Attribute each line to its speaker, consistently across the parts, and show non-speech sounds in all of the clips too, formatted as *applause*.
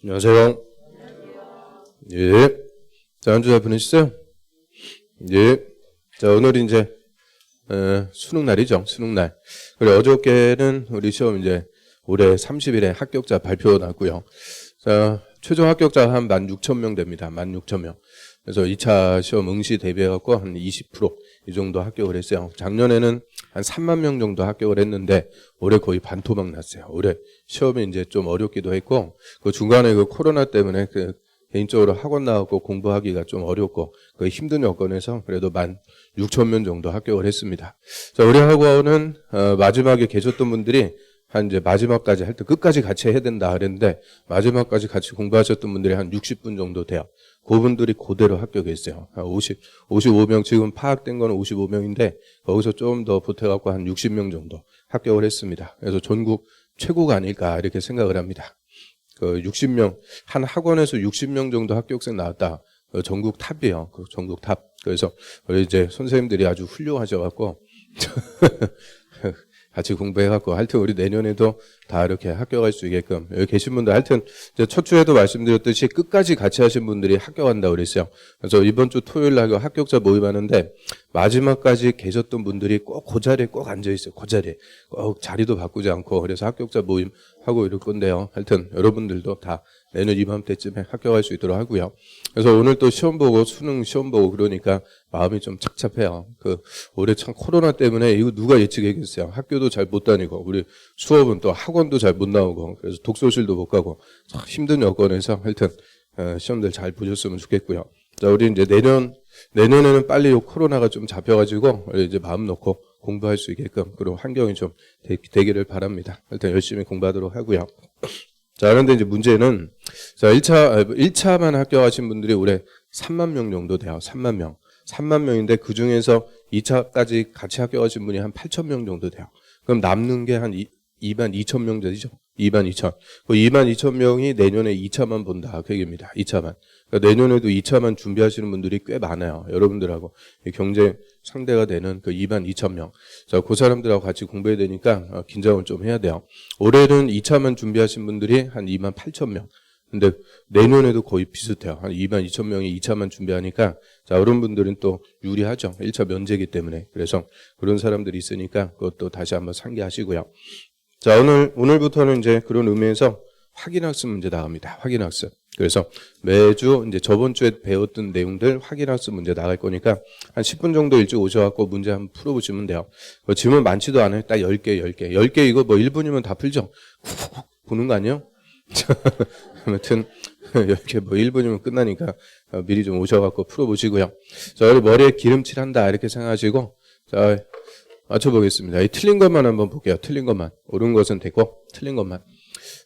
Speaker 1: 안녕하세요. 예. 자, 한주 잘 보내셨어요? 예. 자, 오늘 이제, 어, 수능 날이죠. 수능 날. 그리고 어저께는 우리 시험 이제 올해 30일에 합격자 발표 났고요. 자, 최종 합격자 한 16,000명 됩니다. 16,000명. 그래서 2차 시험 응시 대비해갖고 한 20%이 정도 합격을 했어요. 작년에는 한 3만 명 정도 합격을 했는데 올해 거의 반토막 났어요. 올해 시험이 이제 좀 어렵기도 했고 그 중간에 그 코로나 때문에 그 개인적으로 학원 나왔고 공부하기가 좀 어렵고 그 힘든 여건에서 그래도 만 6천 명 정도 합격을 했습니다. 자, 우리 학원은 어, 마지막에 계셨던 분들이 한 이제 마지막까지 할 때 끝까지 같이 해야 된다 그랬는데 마지막까지 같이 공부하셨던 분들이 한 60분 정도 돼요. 그분들이 그대로 합격했어요. 한 50, 55명 지금 파악된 거는 55명인데 거기서 좀 더 보태갖고 한 60명 정도 합격을 했습니다. 그래서 전국 최고가 아닐까 이렇게 생각을 합니다. 그 60명 한 학원에서 60명 정도 합격생 나왔다. 그 전국 탑이에요. 그 전국 탑. 그래서 우리 이제 선생님들이 아주 훌륭하셔갖고 *laughs* 같이 공부해갖고 하여튼 우리 내년에도 다 이렇게 합격할 수 있게끔 여기 계신 분들 하여튼 첫 주에도 말씀드렸듯이 끝까지 같이 하신 분들이 합격한다고 그랬어요. 그래서 이번 주 토요일 날그 합격자 모임하는데 마지막까지 계셨던 분들이 꼭 그 자리에 꼭 앉아 있어요. 그 자리에 꼭 자리도 바꾸지 않고 그래서 합격자 모임 하고 이럴 건데요. 하여튼 여러분들도 다 내년 이맘때쯤에 합격할 수 있도록 하고요. 그래서 오늘 또 시험 보고 수능 시험 보고 그러니까 마음이 좀 착잡해요. 그 올해 참 코로나 때문에 이거 누가 예측했겠어요. 학교도 잘 못 다니고 우리 수업은 또 학원도 잘 못 나오고 그래서 독서실도 못 가고 참 힘든 여건에서 하여튼 어, 시험들 잘 보셨으면 좋겠고요. 자 우리 이제 내년 내년에는 빨리 요 코로나가 좀 잡혀가지고 이제 마음 놓고 공부할 수 있게끔 그런 환경이 좀 되, 되기를 바랍니다. 일단 열심히 공부하도록 하고요. 자, 그런데 이제 문제는, 자, 1차, 1차만 합격하신 분들이 올해 3만 명 정도 돼요. 3만 명. 3만 명인데 그 중에서 2차까지 같이 합격하신 분이 한 8천 명 정도 돼요. 그럼 남는 게 한 2만 2천 명 되죠? 2만 2천. 그 2만 2천 명이 내년에 2차만 본다. 그 얘기입니다. 2차만. 그러니까 내년에도 2차만 준비하시는 분들이 꽤 많아요. 여러분들하고 경쟁 상대가 되는 그 2만 2천 명. 자, 그 사람들하고 같이 공부해야 되니까 어, 긴장을 좀 해야 돼요. 올해는 2차만 준비하신 분들이 한 2만 8천 명. 근데 내년에도 거의 비슷해요. 한 2만 2천 명이 2차만 준비하니까 자, 어른 분들은 또 유리하죠. 1차 면제기 때문에. 그래서 그런 사람들이 있으니까 그것도 다시 한번 상기하시고요. 자, 오늘 오늘부터는 이제 그런 의미에서 확인학습 문제 나갑니다. 확인학습. 그래서 매주 이제 저번 주에 배웠던 내용들 확인학습 문제 나갈 거니까 한 10분 정도 일찍 오셔갖고 문제 한번 풀어보시면 돼요. 뭐 질문 많지도 않아요. 딱 10개, 10개. 10개 이거 뭐 1분이면 다 풀죠? 훅훅 보는 거 아니에요? *laughs* 아무튼 *laughs* 10개 뭐 1분이면 끝나니까 어, 미리 좀 오셔갖고 풀어보시고요. 자, 여기 머리에 기름칠 한다 이렇게 생각하시고 자, 맞춰보겠습니다. 이 틀린 것만 한번 볼게요. 틀린 것만. 옳은 것은 되고 틀린 것만.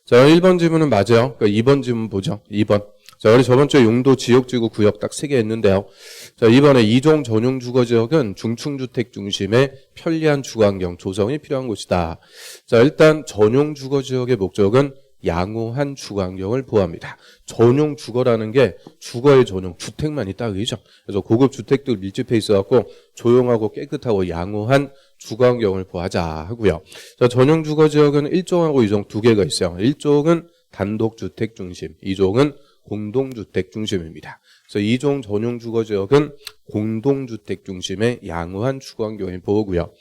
Speaker 1: 자, 1번 질문은 맞아요. 그러니까 2번 질문 보죠. 2번. 자, 우리 저번 주에 용도, 지역, 지구, 구역 딱 세 개 했는데요. 자, 이번에 이종 전용 주거 지역은 중층 주택 중심의 편리한 주거 환경 조성이 필요한 곳이다. 자, 일단 전용 주거 지역의 목적은 양호한 주거 환경을 보호합니다. 전용 주거라는 게 주거의 전용, 주택만 있다 그죠? 그래서 고급 주택들 밀집해 있어 갖고 조용하고 깨끗하고 양호한 주거 환경을 보호하자 하고요. 자, 전용 주거 지역은 1종하고 2종 두 개가 있어요. 1종은 단독 주택 중심, 2종은 공동주택 중심입니다. 그래서 2종 전용 주거 지역은 공동주택 중심의 양호한 주거 환경을 보호고요.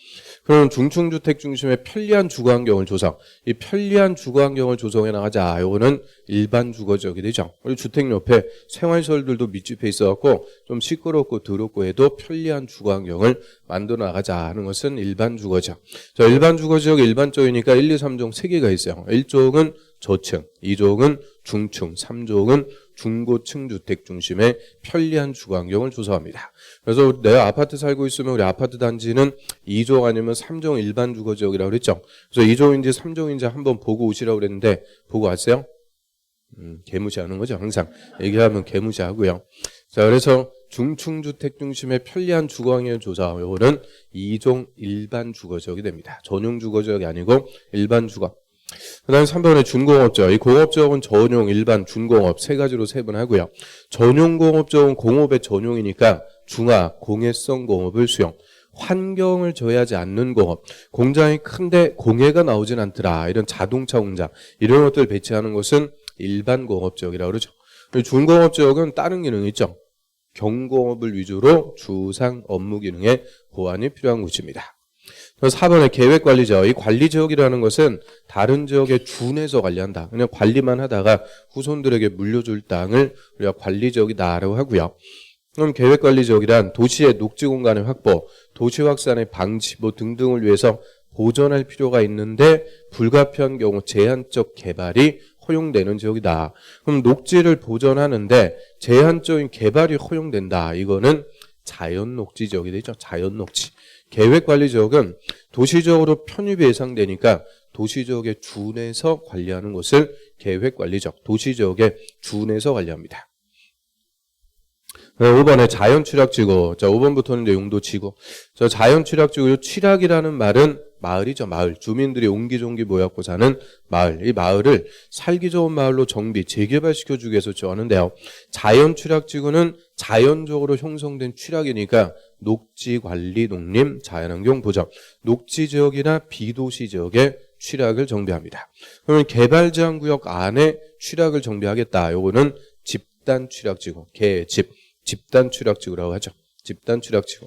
Speaker 1: 그럼 중층주택 중심의 편리한 주거 환경을 조성. 이 편리한 주거 환경을 조성해 나가자. 이거는 일반 주거 지역이 되죠. 우리 주택 옆에 생활시설들도密집해 있어갖고 좀 시끄럽고 더럽고 해도 편리한 주거 환경을 만들어 나가자 하는 것은 일반 주거 지역. 자, 일반 주거 지역 일반적이니까 1, 2, 3종 3개가 있어요. 1종은 저층, 2종은 중층, 3종은 중고층 주택 중심의 편리한 주거 환경을 조성합니다. 그래서 내가 아파트 살고 있으면 우리 아파트 단지는 2종 아니면 3종 일반 주거 지역이라고 그랬죠. 그래서 2종인지 3종인지 한번 보고 오시라고 그랬는데 보고 왔어요? 음, 개무시하는 거죠. 항상 얘기하면 개무시하고요. 자, 그래서 중층 주택 중심의 편리한 주거 환경 조사. 요거는 2종 일반 주거 지역이 됩니다. 전용 주거 지역이 아니고 일반 주거. 그 다음에 3번에 준공업지역. 이 공업지역은 전용, 일반, 준공업 세 가지로 세분하고요. 전용 공업지역은 공업의 전용이니까 중화, 공해성 공업을 수용. 환경을 저해하지 않는 공업. 공장이 큰데 공해가 나오진 않더라. 이런 자동차 공장. 이런 것들 배치하는 것은 일반 공업 지역이라고 그러죠. 준공업 지역은 다른 기능이 있죠. 경공업을 위주로 주상 업무 기능에 보완이 필요한 곳입니다. 4번의 계획관리지역. 이 관리지역이라는 것은 다른 지역에 준해서 관리한다. 그냥 관리만 하다가 후손들에게 물려줄 땅을 우리가 관리지역이다라고 하고요. 그럼 계획관리지역이란 도시의 녹지 공간의 확보, 도시 확산의 방지 뭐 등등을 위해서 보존할 필요가 있는데 불가피한 경우 제한적 개발이 허용되는 지역이다. 그럼 녹지를 보존하는데 제한적인 개발이 허용된다. 이거는 자연 녹지 지역이 되죠. 자연 녹지. 계획 관리 지역은 도시적으로 편입이 예상되니까 도시지역에 준해서 관리하는 것을 계획 관리 지역, 도시지역에 준해서 관리합니다. 5번에 자연 취락지구. 자, 5번부터는 이제 용도 지구. 저 자연 취락지구, 취락이라는 말은 마을이죠, 마을. 주민들이 옹기종기 모였고 사는 마을. 이 마을을 살기 좋은 마을로 정비, 재개발시켜주기 위해서 지어하는데요. 자연 취락지구는 자연적으로 형성된 취락이니까 녹지 관리, 농림, 자연환경 보전, 녹지 지역이나 비도시 지역에 취락을 정비합니다. 그러면 개발 제한 구역 안에 취락을 정비하겠다. 요거는 집단 취락 지구, 개집, 집단 취락 지구라고 하죠. 집단 취락 지구.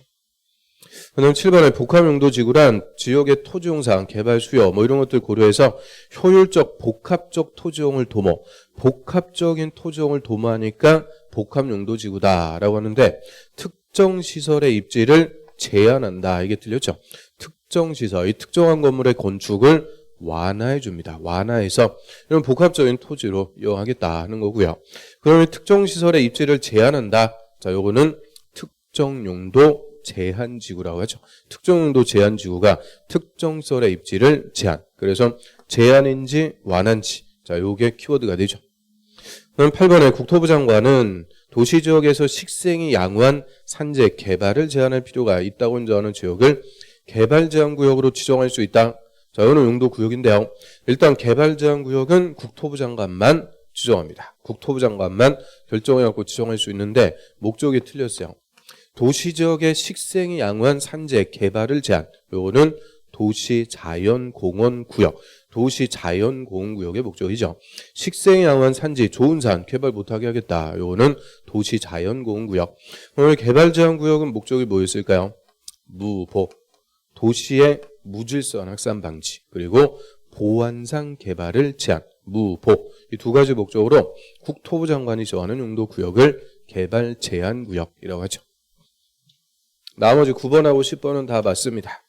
Speaker 1: 그다음 7번에 복합용도 지구란 지역의 토지용상, 개발 수요 뭐 이런 것들 고려해서 효율적 복합적 토지용을 도모, 복합적인 토지용을 도모하니까 복합용도 지구다라고 하는데 특정 시설의 입지를 제한한다. 이게 틀렸죠. 특정 시설, 이 특정한 건물의 건축을 완화해 줍니다. 완화해서 이런 복합적인 토지로 이용하겠다 하는 거고요. 그러면 특정 시설의 입지를 제한한다. 자, 요거는 특정 용도 제한 지구라고 하죠. 특정 용도 제한 지구가 특정 시설의 입지를 제한. 그래서 제한인지 완한지. 자, 요게 키워드가 되죠. 그럼 8번에 국토부 장관은 도시 지역에서 식생이 양호한 산재 개발을 제한할 필요가 있다고 인정하는 지역을 개발 제한 구역으로 지정할 수 있다. 자, 이거는 용도 구역인데요. 일단 개발 제한 구역은 국토부 장관만 지정합니다. 국토부 장관만 결정해갖고 지정할 수 있는데 목적이 틀렸어요. 도시 지역의 식생이 양호한 산재 개발을 제한. 요거는 도시 자연 공원 구역, 도시 자연 공원 구역의 목적이죠. 식생이 양호한 산지, 좋은 산 개발 못 하게 하겠다. 요거는 도시 자연 공원 구역. 오늘 개발 제한 구역은 목적이 뭐였을까요? 무보, 도시의 무질서한 확산 방지, 그리고 보안상 개발을 제한, 무보 이 두 가지 목적으로 국토부 장관이 정하는 용도 구역을 개발 제한 구역이라고 하죠. 나머지 9번하고 10번은 다 맞습니다.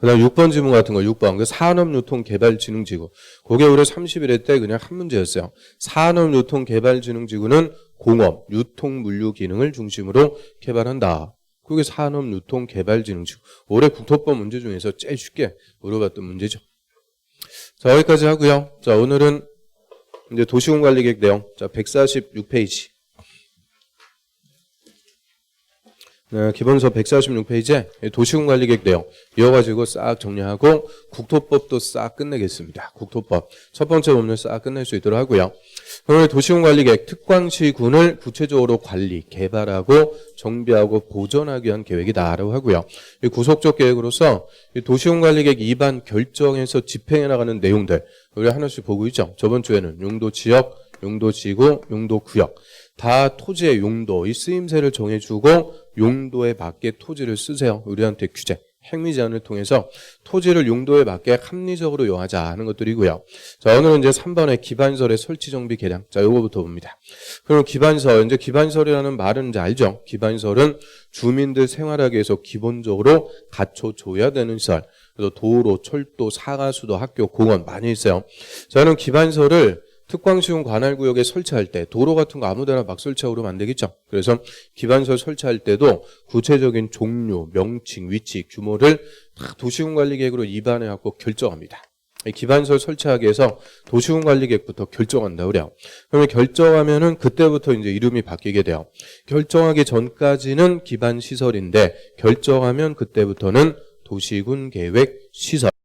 Speaker 1: 그 다음 6번 지문 같은 거, 6번. 그 산업유통개발진흥지구. 그게 올해 31회 때 그냥 한 문제였어요. 산업유통개발진흥지구는 공업, 유통, 물류 기능을 중심으로 개발한다. 그게 산업유통개발진흥지구. 올해 국토법 문제 중에서 제일 쉽게 물어봤던 문제죠. 자, 여기까지 하고요. 자, 오늘은 이제 도시공관리계획 내용. 자, 146페이지. 네, 기본서 146페이지에 도시공관리계획 내용 이어가지고 싹 정리하고 국토법도 싹 끝내겠습니다. 국토법 첫 번째 법률 싹 끝낼 수 있도록 하고요. 오늘 도시공관리계획 특광시군을 구체적으로 관리, 개발하고 정비하고 보존하기 위한 계획이다라고 하고요. 이 구속적 계획으로서 이 도시공관리계획 입안 결정에서 집행해 나가는 내용들 우리 하나씩 보고 있죠. 저번 주에는 용도 지역, 용도 지구, 용도 구역 다 토지의 용도, 이 쓰임새를 정해주고 용도에 맞게 토지를 쓰세요. 우리한테 규제. 행위 제한을 통해서 토지를 용도에 맞게 합리적으로 이용하자 하는 것들이고요. 자, 오늘은 이제 3번의 기반설의 설치 정비 계량. 자, 요거부터 봅니다. 그럼 기반설, 이제 기반설이라는 말은 이제 알죠? 기반설은 주민들 생활하기 위해서 기본적으로 갖춰줘야 되는 시설. 그래서 도로, 철도, 사가수도, 학교, 공원 많이 있어요. 저는 기반설을 특광시용 관할구역에 설치할 때 도로 같은 거 아무데나 막 설치하고 그러면 안 되겠죠. 그래서 기반설 설치할 때도 구체적인 종류, 명칭, 위치, 규모를 다 도시군관리계획으로 입안해 갖고 결정합니다. 기반설 설치하기 위해서 도시군관리계획부터 결정한다 그래요. 그러면 결정하면은 그때부터 이제 이름이 바뀌게 돼요. 결정하기 전까지는 기반 시설인데 결정하면 그때부터는 도시군 계획 시설.